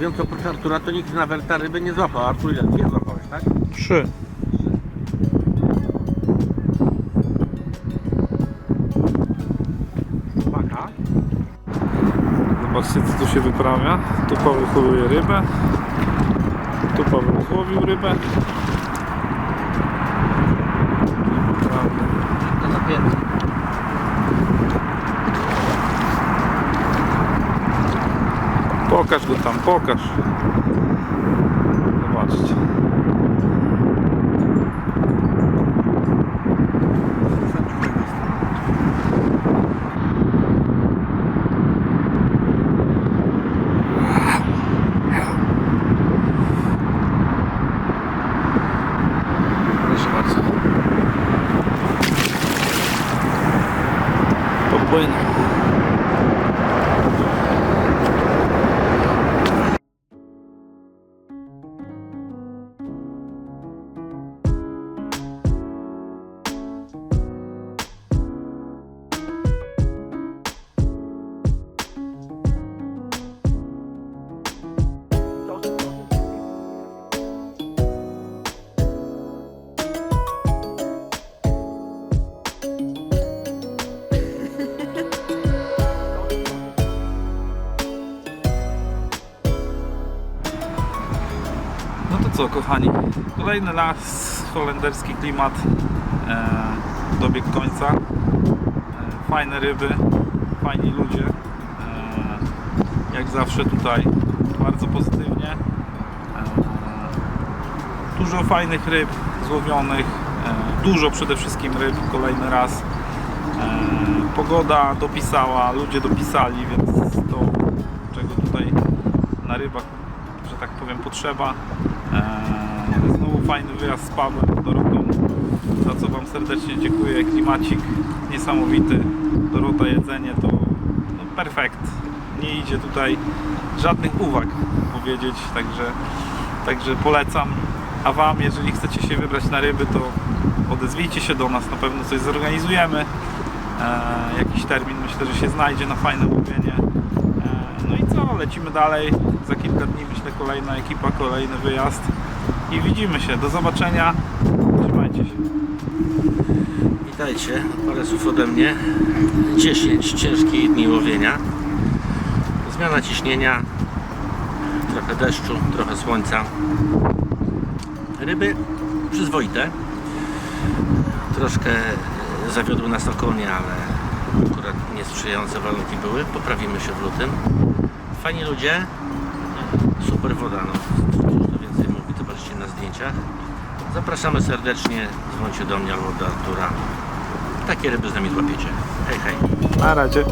mówiąc, oprócz Artura to nikt na werta ryby nie złapał. Artur ile? Dwie złapałeś, tak? Trzy. Paka. Zobaczcie co tu się wyprawia. Tu Paweł rybę. Tu Paweł rybę. покаж, де там покаж. Не бачите. Co, kochani? Kolejny las, holenderski klimat e, dobiegł końca. E, fajne ryby, fajni ludzie. E, jak zawsze tutaj bardzo pozytywnie. E, dużo fajnych ryb złowionych, e, dużo przede wszystkim ryb, kolejny raz. E, pogoda dopisała, ludzie dopisali, więc to czego tutaj na rybach, że tak powiem, potrzeba. Eee, znowu fajny wyjazd z Pawłem, Dorotą, za co Wam serdecznie dziękuję. Klimacik niesamowity, Dorota jedzenie to no, perfekt. Nie idzie tutaj żadnych uwag powiedzieć, także, także polecam. A Wam, jeżeli chcecie się wybrać na ryby, to odezwijcie się do nas, na pewno coś zorganizujemy. Eee, jakiś termin myślę, że się znajdzie na fajne łowienie. Eee, No i co, lecimy dalej. Za kilka dni myślę kolejna ekipa, kolejny wyjazd. I widzimy się. Do zobaczenia. Trzymajcie się. Witajcie, parę słów ode mnie. 10 ciężkich dni łowienia. Zmiana ciśnienia, trochę deszczu, trochę słońca. Ryby przyzwoite. Troszkę zawiodły nas okonie, ale akurat niesprzyjające warunki były. Poprawimy się w lutym. Fajni ludzie, super woda, no. Tu więcej mówi, zobaczcie na zdjęciach. Zapraszamy serdecznie, dzwońcie do mnie albo do Artura. Takie ryby z nami złapiecie. Hej, hej. Na razie.